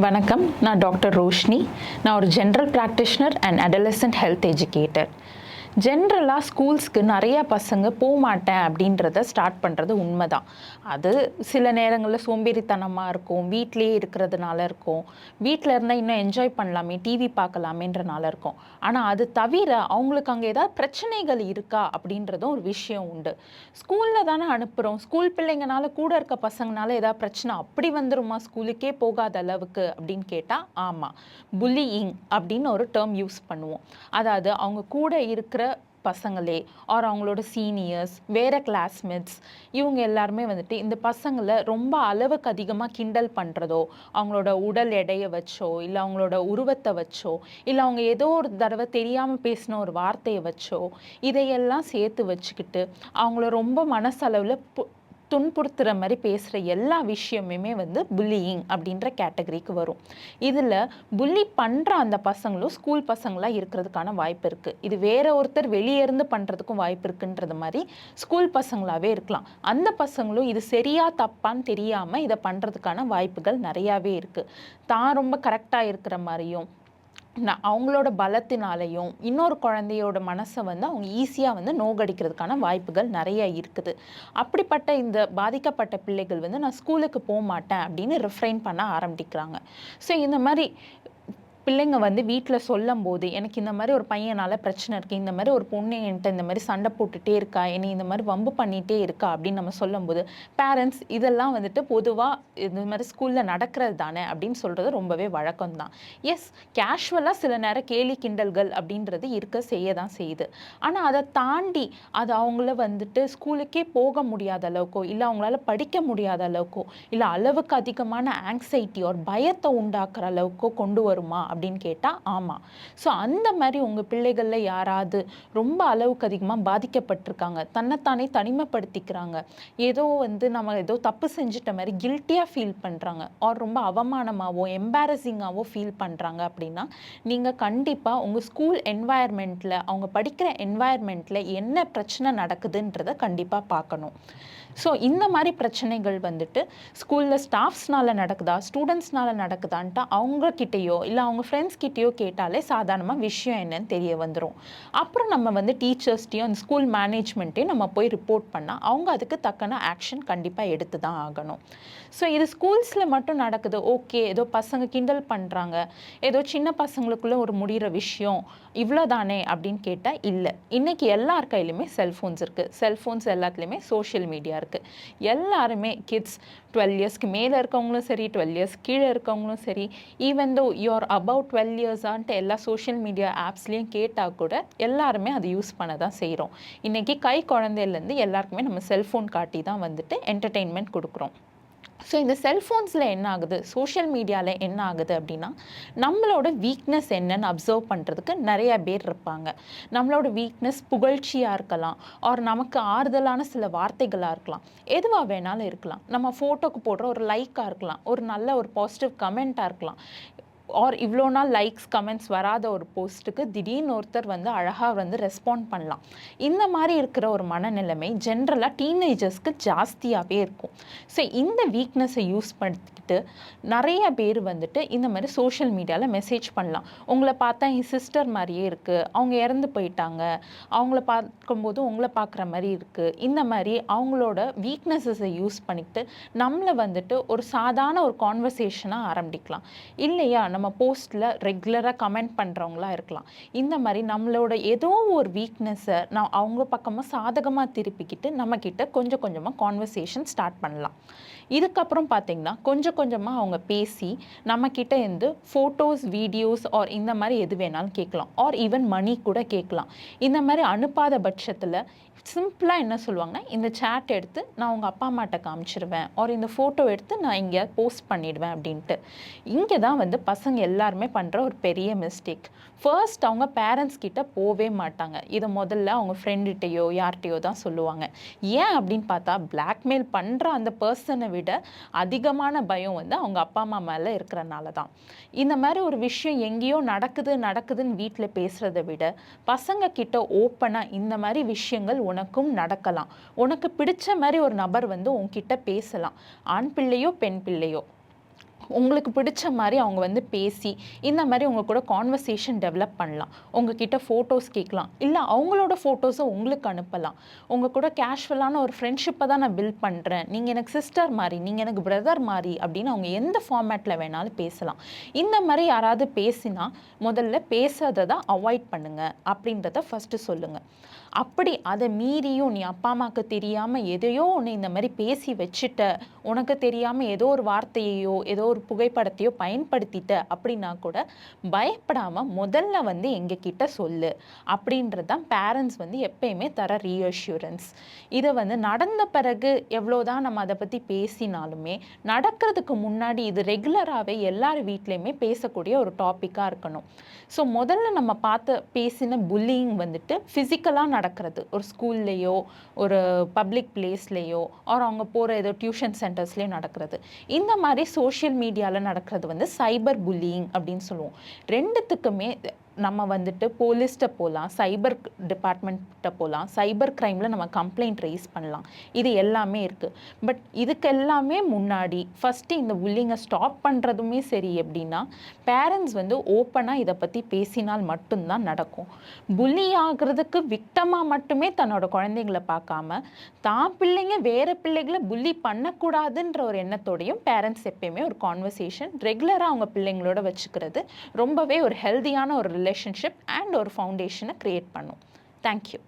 வணக்கம். நான் டாக்டர் ரோஷினி. நான் ஒரு general practitioner and adolescent health educator ஜென்ரலாக ஸ்கூல்ஸ்க்கு நிறைய பசங்க போக மாட்டேன் அப்படின்றத ஸ்டார்ட் பண்ணுறது உண்மைதான். அது சில நேரங்களில் சோம்பேறித்தனமாக இருக்கும் வீட்டிலேயே இருக்கிறதுனால இருக்கும். வீட்டில் இருந்தால் இன்னும் என்ஜாய் பண்ணலாமே டிவி பார்க்கலாமேன்றனால இருக்கும். ஆனால் அது தவிர அவங்களுக்கு அங்கே ஏதாவது பிரச்சனைகள் இருக்கா அப்படின்றதும் ஒரு விஷயம் உண்டு. ஸ்கூலில் தானே அனுப்புகிறோம் ஸ்கூல் பிள்ளைங்கனால கூட இருக்க பசங்கனால ஏதாவது பிரச்சனை அப்படி வந்துருமா? ஸ்கூலுக்கே போகாத அளவுக்கு அப்படின்னு கேட்டால் ஆமாம் புல்லியிங் அப்படின்னு ஒரு டேர்ம் யூஸ் பண்ணுவோம். அதாவது அவங்க கூட இருக்கிற பசங்களே ஆர் அவங்களோட சீனியர்ஸ் வேறு கிளாஸ்மேட்ஸ் இவங்க எல்லாருமே வந்துட்டு இந்த பசங்களை ரொம்ப அளவுக்கு அதிகமாக கிண்டல் பண்ணுறதோ அவங்களோட உடல் எடையை வச்சோ இல்லை அவங்களோட உருவத்தை வச்சோ இல்லை அவங்க ஏதோ ஒரு தடவை தெரியாமல் பேசின ஒரு வார்த்தையை வச்சோ இதையெல்லாம் சேர்த்து வச்சுக்கிட்டு அவங்கள ரொம்ப மனசளவில் பு- துன்புறுத்துகிற மாதிரி பேசுகிற எல்லா விஷயமுமே வந்து புல்லியிங் அப்படின்ற கேட்டகரிக்கு வரும். இதில் புல்லி பண்ணுற அந்த பசங்களும் ஸ்கூல் பசங்களாக இருக்கிறதுக்கான வாய்ப்பு இருக்குது இது வேற ஒருத்தர் வெளியே இருந்து பண்ணுறதுக்கும் வாய்ப்பு இருக்குன்றது மாதிரி ஸ்கூல் பசங்களாகவே இருக்கலாம். அந்த பசங்களும் இது சரியா தப்பான்னு தெரியாமல் இதை பண்ணுறதுக்கான வாய்ப்புகள் நிறையாவே இருக்குது தான் ரொம்ப கரெக்டாக இருக்கிற மாதிரியும் நான் அவங்களோட பலத்தினாலையும் இன்னொரு குழந்தையோட மனசை வந்து அவங்க ஈஸியாக வந்து நோகடிக்கிறதுக்கான வாய்ப்புகள் நிறைய இருக்குது. அப்படிப்பட்ட இந்த பாதிக்கப்பட்ட பிள்ளைகள் வந்து நான் ஸ்கூலுக்கு போக மாட்டேன் அப்படின்னு ரிஃப்ரைன் பண்ண ஆரம்பிக்கிறாங்க. ஸோ இந்த மாதிரி பிள்ளைங்க வந்து வீட்டில் சொல்லும் போது எனக்கு இந்த மாதிரி ஒரு பையனால் பிரச்சனை இருக்குது இந்த மாதிரி ஒரு பொண்ணு என்கிட்ட இந்த மாதிரி சண்டை போட்டுகிட்டே இருக்கா? என்னை இந்த மாதிரி வம்பு பண்ணிகிட்டே இருக்கா? அப்படின்னு நம்ம சொல்லும்போது பேரண்ட்ஸ் இதெல்லாம் வந்துட்டு பொதுவாக இந்த மாதிரி ஸ்கூலில் நடக்கிறது தானே? அப்படின்னு சொல்கிறது ரொம்பவே வழக்கம் தான். எஸ் கேஷுவலாக சில நேரம் கேலி கிண்டல்கள் அப்படின்றது இருக்க செய்ய தான் செய்யுது. ஆனால் அதை தாண்டி அது அவங்கள வந்துட்டு ஸ்கூலுக்கே போக முடியாத அளவுக்கோ இல்லை அவங்களால படிக்க முடியாத அளவுக்கோ இல்லை அளவுக்கு அதிகமான ஆங்ஸைட்டி ஒரு பயத்தை உண்டாக்குற அளவுக்கோ கொண்டு வருமா? அப்படின்னு கேட்டால் ஆமாம் ஸோ அந்த மாதிரி உங்கள் பிள்ளைகளில் யாராவது ரொம்ப அளவுக்கு அதிகமாக பாதிக்கப்பட்டிருக்காங்க தன்னைத்தானே தனிமைப்படுத்திக்கிறாங்க ஏதோ வந்து நம்ம ஏதோ தப்பு செஞ்சுட்ட மாதிரி கில்ட்டியாக ஃபீல் பண்ணுறாங்க ஆர் ரொம்ப அவமானமாகவோ எம்பாரசிங்காகவோ ஃபீல் பண்ணுறாங்க அப்படின்னா நீங்கள் கண்டிப்பாக உங்கள் ஸ்கூல் என்வாயர்மெண்ட்டில் அவங்க படிக்கிற என்வாயர்மெண்ட்டில் என்ன பிரச்சனை நடக்குதுன்றதை கண்டிப்பாக பார்க்கணும். ஸோ இந்த மாதிரி பிரச்சனைகள் வந்துட்டு ஸ்கூலில் ஸ்டாஃப்ஸ்னால நடக்குதா? ஸ்டூடெண்ட்ஸ்னால நடக்குதான்ட்டு அவங்கக்கிட்டேயோ இல்லை அவங்க ஃப்ரெண்ட்ஸ் கிட்டேயோ கேட்டாலே சாதாரணமாக விஷயம் என்னன்னு தெரிய வந்துடும் அப்புறம் நம்ம வந்து டீச்சர்ஸ்டையும் அந்த ஸ்கூல் மேனேஜ்மெண்ட்டையும் நம்ம போய் ரிப்போர்ட் பண்ணால் அவங்க அதுக்கு தக்கன ஆக்ஷன் கண்டிப்பாக எடுத்து தான் ஆகணும். ஸோ இது ஸ்கூல்ஸில் மட்டும் நடக்குது. ஓகே ஏதோ பசங்க கிண்டல் பண்ணுறாங்க ஏதோ சின்ன பசங்களுக்குள்ள ஒரு முடிகிற விஷயம். இவ்வளோதானே அப்படின்னு கேட்டால் இல்லை. இன்றைக்கி எல்லார் கையிலுமே செல்ஃபோன்ஸ் இருக்குது செல்ஃபோன்ஸ் எல்லாத்துலேயுமே சோஷியல் மீடியா இருக்குது எல்லாருமே கிட்ஸ் டுவெல் இயர்ஸ்க்கு மேலே இருக்கவங்களும் சரி டுவெல் இயர்ஸ் கீழே இருக்கவங்களும் சரி even though you are about twelve இயர்ஸான்ட்டு எல்லா சோஷியல் மீடியா ஆப்ஸ்லேயும் கேட்டால் கூட எல்லாருமே அதை யூஸ் பண்ண தான் செய்கிறோம் இன்றைக்கி கை குழந்தையிலேருந்து எல்லாருக்குமே நம்ம செல்ஃபோன் காட்டி தான் வந்துட்டு என்டர்டெயின்மெண்ட் கொடுக்குறோம். ஸோ இந்த செல்ஃபோன்ஸில் என்ன ஆகுது சோஷியல் மீடியாவில் என்ன ஆகுது அப்படின்னா நம்மளோட வீக்னஸ் என்னன்னு அப்சர்வ் பண்ணுறதுக்கு நிறைய பேர் இருப்பாங்க. நம்மளோட வீக்னஸ் புகழ்ச்சியாக இருக்கலாம் ஆர் நமக்கு ஆறுதலான சில வார்த்தைகளாக இருக்கலாம். எதுவாக வேணாலும் இருக்கலாம். நம்ம ஃபோட்டோக்கு போடுற ஒரு லைக்காக இருக்கலாம். ஒரு நல்ல ஒரு பாசிட்டிவ் கமெண்ட்டாக இருக்கலாம். ஆர் இவ்வளோ நாள் லைக்ஸ் கமெண்ட்ஸ் வராத ஒரு போஸ்ட்டுக்கு திடீர்னு ஒருத்தர் வந்து அழகாக வந்து ரெஸ்பாண்ட் பண்ணலாம். இந்த மாதிரி இருக்கிற ஒரு மனநிலைமை ஜென்ரலாக டீனேஜர்ஸ்க்கு ஜாஸ்தியாகவே இருக்கும். ஸோ இந்த வீக்னஸை யூஸ் பண்ணிக்கிட்டு நிறைய பேர் வந்துட்டு இந்த மாதிரி சோஷியல் மீடியாவில் மெசேஜ் பண்ணலாம். உங்களை பார்த்தா என் சிஸ்டர் மாதிரியே இருக்குது அவங்க இறந்து போயிட்டாங்க அவங்கள பார்க்கும்போது உங்களை பார்க்குற மாதிரி இருக்குது இந்த மாதிரி அவங்களோட வீக்னஸஸை யூஸ் பண்ணிக்கிட்டு நம்மளை வந்துட்டு ஒரு சாதாரண ஒரு கான்வர்சேஷனாக ஆரம்பிக்கலாம். இல்லையா? நம்ம போஸ்ட்டில் ரெகுலராக கமெண்ட் பண்ணுறவங்களா இருக்கலாம். இந்த மாதிரி நம்மளோட ஏதோ ஒரு வீக்னஸை நான் அவங்க பக்கமாக சாதகமாக திருப்பிக்கிட்டு நம்மக்கிட்ட கொஞ்சம் கொஞ்சமாக கான்வர்சேஷன் ஸ்டார்ட் பண்ணலாம். இதுக்கப்புறம் பார்த்தீங்கன்னா கொஞ்சம் கொஞ்சமாக அவங்க பேசி நம்மக்கிட்ட இருந்து ஃபோட்டோஸ் வீடியோஸ் ஆர் இந்த மாதிரி எது வேணாலும் கேட்கலாம். ஆர் ஈவன் மணி கூட கேட்கலாம். இந்த மாதிரி அனுப்பாத பட்சத்தில் சிம்பிளாக என்ன சொல்லுவாங்கன்னா இந்த சேட் எடுத்து நான் உங்கள் அப்பா அம்மாட்ட காமிச்சிருவேன். ஆர் இந்த ஃபோட்டோ எடுத்து நான் இங்கே போஸ்ட் பண்ணிடுவேன் அப்படின்ட்டு. இங்கே தான் வந்து பசங்க பசங்க எல்லாருமே பண்ணுற ஒரு பெரிய மிஸ்டேக் ஃபர்ஸ்ட் அவங்க பேரண்ட்ஸ் கிட்ட போவே மாட்டாங்க. இதை முதல்ல அவங்க ஃப்ரெண்டுகிட்டயோ யார்கிட்டயோ தான் சொல்லுவாங்க. ஏன் அப்படின்னு பார்த்தா பிளாக்மெயில் பண்ணுற அந்த பர்சனை விட அதிகமான பயம் வந்து அவங்க அப்பா அம்மா மேலே இருக்கிறனால தான். இந்த மாதிரி ஒரு விஷயம் எங்கேயோ நடக்குது நடக்குதுன்னு வீட்டில் பேசுகிறத விட பசங்க கிட்ட ஓப்பனாக இந்த மாதிரி விஷயங்கள் உனக்கும் நடக்கலாம். உனக்கு பிடிச்ச மாதிரி ஒரு நபர் வந்து உன்கிட்ட பேசலாம். ஆண் பிள்ளையோ பெண் பிள்ளையோ. உங்களுக்கு பிடிச்ச மாதிரி அவங்க வந்து பேசி இந்த மாதிரி உங்கள் கூட கான்வர்சேஷன் டெவலப் பண்ணலாம். உங்ககிட்ட ஃபோட்டோஸ் கேட்கலாம். இல்லை அவங்களோட ஃபோட்டோஸை உங்களுக்கு அனுப்பலாம். உங்கள் கூட கேஷுவலான ஒரு ஃப்ரெண்ட்ஷிப்பை தான் நான் பில்ட் பண்ணுறேன் நீங்கள் எனக்கு சிஸ்டர் மாதிரி நீங்கள் எனக்கு பிரதர் மாதிரி அப்படின்னு அவங்க எந்த ஃபார்மேட்டில் வேணாலும் பேசலாம். இந்த மாதிரி யாராவது பேசினா முதல்ல பேசுறதை தான் அவாய்ட் பண்ணுங்கள் அப்படின்றத ஃபஸ்ட்டு சொல்லுங்கள் அப்படி அதை மீறியும் நீ அப்பா அம்மாவுக்கு தெரியாமல் எதையோ ஒன்று இந்த மாதிரி பேசி வச்சுட்ட உனக்கு தெரியாமல் ஏதோ ஒரு வார்த்தையையோ ஏதோ ஒரு புகைப்படத்தையோ பயன்படுத்திட்ட அப்படின்னா கூட பயப்படாமல் முதல்ல வந்து எங்ககிட்ட சொல்லு. அப்படின்றது தான் பேரண்ட்ஸ் வந்து எப்பயுமே தர ரீஅஷ்யூரன்ஸ் இதை வந்து நடந்த பிறகு எவ்வளோதான் நம்ம அதை பற்றி பேசினாலுமே நடக்கிறதுக்கு முன்னாடி இது ரெகுலராகவே எல்லார் வீட்லேயுமே பேசக்கூடிய ஒரு டாப்பிக்காக இருக்கணும். ஸோ முதல்ல நம்ம பார்த்து பேசின புல்லிங் வந்துட்டு ஃபிசிக்கலாக நடக்கிறது. ஒரு ஸ்கூல்லையோ ஒரு பப்ளிக் பிளேஸ்லேயோ ஆர் அவங்க போகிற ஏதோ டியூஷன் சென்டர்ஸ்லேயோ நடக்கிறது. இந்த மாதிரி சோஷியல் மீடியாவில் நடக்கிறது வந்து சைபர் புல்லிங் அப்படின்னு சொல்லுவோம். ரெண்டுத்துக்குமே நம்ம வந்துட்டு போலீஸ்கிட்ட போகலாம் சைபர் டிபார்ட்மெண்ட்டை போகலாம் சைபர் க்ரைமில் நம்ம கம்ப்ளைண்ட் ரைஸ் பண்ணலாம். இது எல்லாமே இருக்குது பட் இதுக்கு எல்லாமே முன்னாடி ஃபஸ்ட்டு இந்த புல்லிங்கை ஸ்டாப் பண்ணுறதுமே சரி எப்படின்னா பேரண்ட்ஸ் வந்து ஓப்பனாக இதை பற்றி பேசினால் மட்டும்தான் நடக்கும். புல்லி ஆகிறதுக்கு விக்டமாக மட்டுமே தன்னோட குழந்தைங்களை பார்க்காம தான் பிள்ளைங்க வேறு பிள்ளைகளை புல்லி பண்ணக்கூடாதுன்ற ஒரு எண்ணத்தோடையும் பேரண்ட்ஸ் எப்பயுமே ஒரு கான்வர்சேஷன் ரெகுலராக அவங்க பிள்ளைங்களோட வச்சுக்கிறது ரொம்பவே ஒரு ஹெல்த்தியான ஒரு ரிலேஷன்ஷிப் அண்ட் ஒரு ஃபவுண்டேஷனை க்ரியேட் பண்ணும். தேங்க்யூ